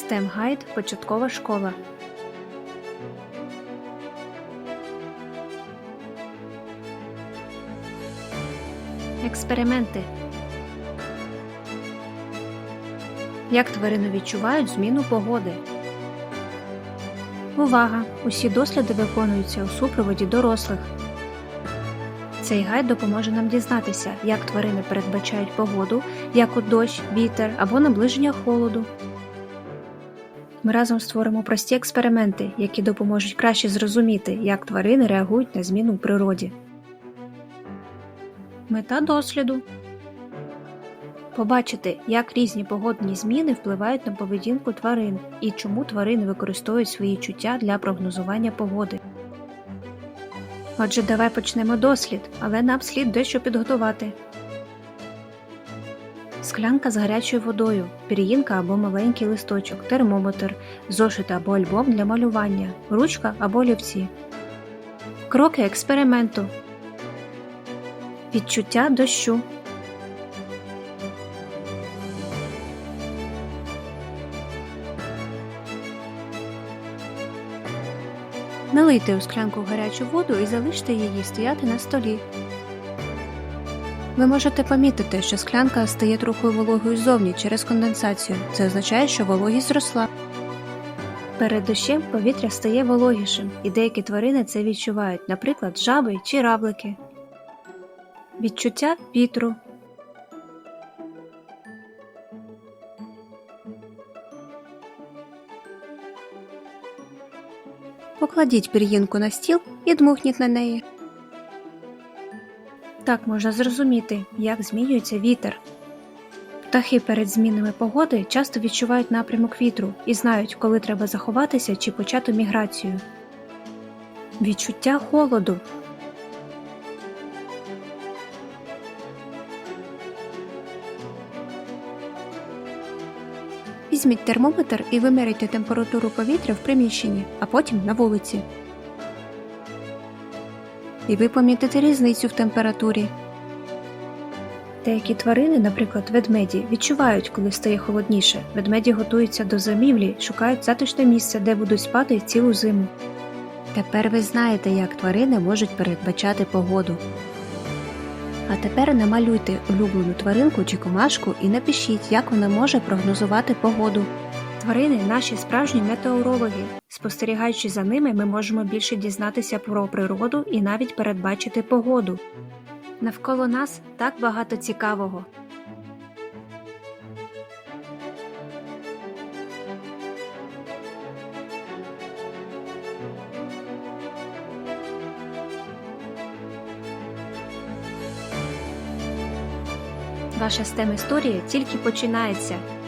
STEM Гайд Початкова школа. Експерименти. Як тварини відчувають зміну погоди? Увага! Усі досліди виконуються у супроводі дорослих. Цей гайд допоможе нам дізнатися, як тварини передбачають погоду, як от дощ, вітер або наближення холоду. Ми разом створимо прості експерименти, які допоможуть краще зрозуміти, як тварини реагують на зміну у природі. Мета досліду побачити, як різні погодні зміни впливають на поведінку тварин і чому тварини використовують свої чуття для прогнозування погоди. Отже, давай почнемо дослід, але нам слід дещо підготувати. Склянка з гарячою водою, пір'їнка або маленький листочок, термометр, зошит або альбом для малювання, ручка або олівці. Кроки експерименту. Відчуття дощу. Налийте у склянку гарячу воду і залиште її стояти на столі. Ви можете помітити, що склянка стає трохи вологою ззовні через конденсацію. Це означає, що вологість зросла. Перед дощем повітря стає вологішим, і деякі тварини це відчувають, наприклад, жаби чи равлики. Відчуття вітру. Покладіть пір'їнку на стіл і дмухніть на неї. Так можна зрозуміти, як змінюється вітер. Птахи перед змінами погоди часто відчувають напрямок вітру і знають, коли треба заховатися чи почати міграцію. Відчуття холоду. Візьміть термометр і виміряйте температуру повітря в приміщенні, а потім на вулиці. І ви помітите різницю в температурі. Деякі тварини, наприклад, ведмеді, відчувають, коли стає холодніше. Ведмеді готуються до зимівлі, шукають затишне місце, де будуть спати цілу зиму. Тепер ви знаєте, як тварини можуть передбачати погоду. А тепер намалюйте улюблену тваринку чи комашку і напишіть, як вона може прогнозувати погоду. Тварини наші справжні метеорологи. Спостерігаючи за ними, ми можемо більше дізнатися про природу і навіть передбачити погоду. Навколо нас так багато цікавого. Ваша STEM історія тільки починається.